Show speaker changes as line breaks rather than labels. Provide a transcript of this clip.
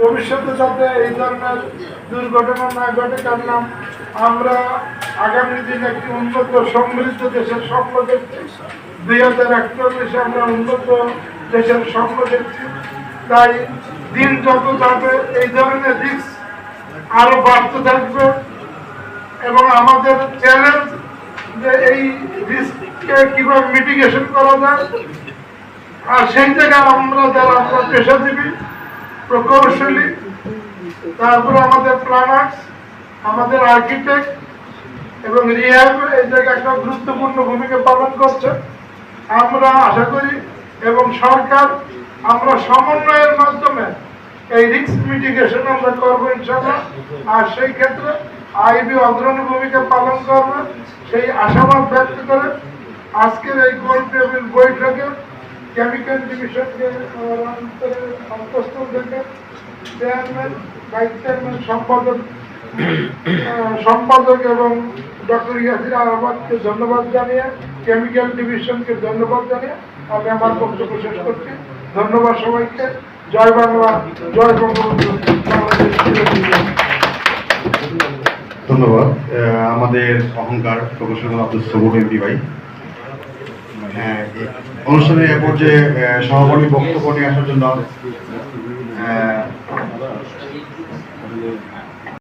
ভবিষ্যতে যাতে এই ধরনের দুর্ঘটনা না ঘটে, কারণ আমরা আগামী দিন একটি উন্নত সমৃদ্ধ দেশের স্বপ্ন দেখছি। দুই হাজার একচল্লিশে আমরা উন্নত দেশের স্বপ্ন দেখছি। তাই দিন যত যাবে, এই ধরনের রিস্ক আরও বাড়তে থাকবে। এবং আমাদের চ্যালেঞ্জ যে এই রিস্ককে কীভাবে মিটিগেশন করা যায়, আর সেই জায়গায় আমরা যারা আমরা পেশাজীবী প্রকৌশলী, তারপরে আমাদের প্ল্যানার্স আমাদের আর্কিটেক্ট এবং রিহ্যাব এই জায়গায় একটা গুরুত্বপূর্ণ ভূমিকা পালন করছে। আমরা আশা করি এবং সরকার আমরা সমন্বয়ের মাধ্যমে এই রিস্ক মিটিগেশন আমরা করব ইনশাল্লাহ আর সেই ক্ষেত্রে আইবি অগ্রণী ভূমিকা পালন করবে, সেই আশাবাদ ব্যক্ত করে আজকের এই গোল টেবিল বৈঠকে কেমিক্যাল ডিভিশনকে সম্পাদক সম্পাদক এবং ডক্টর ইয়াসির আহমদকে ধন্যবাদ জানিয়ে কেমিক্যাল ডিভিশনকে ধন্যবাদ জানিয়ে আমি আমার বক্তব্য শেষ করছি। ধন্যবাদ সবাইকে। জয় বাংলা জয় বঙ্গবন্ধু।
ধন্যবাদ। আমাদের অহংকার প্রফেসর আব্দুল সবুর এমপি ভাই। হ্যাঁ, এই অনুষ্ঠানের এ পর্যায়ে সভাপতি বক্তব্য নিয়ে আসার জন্য 嗯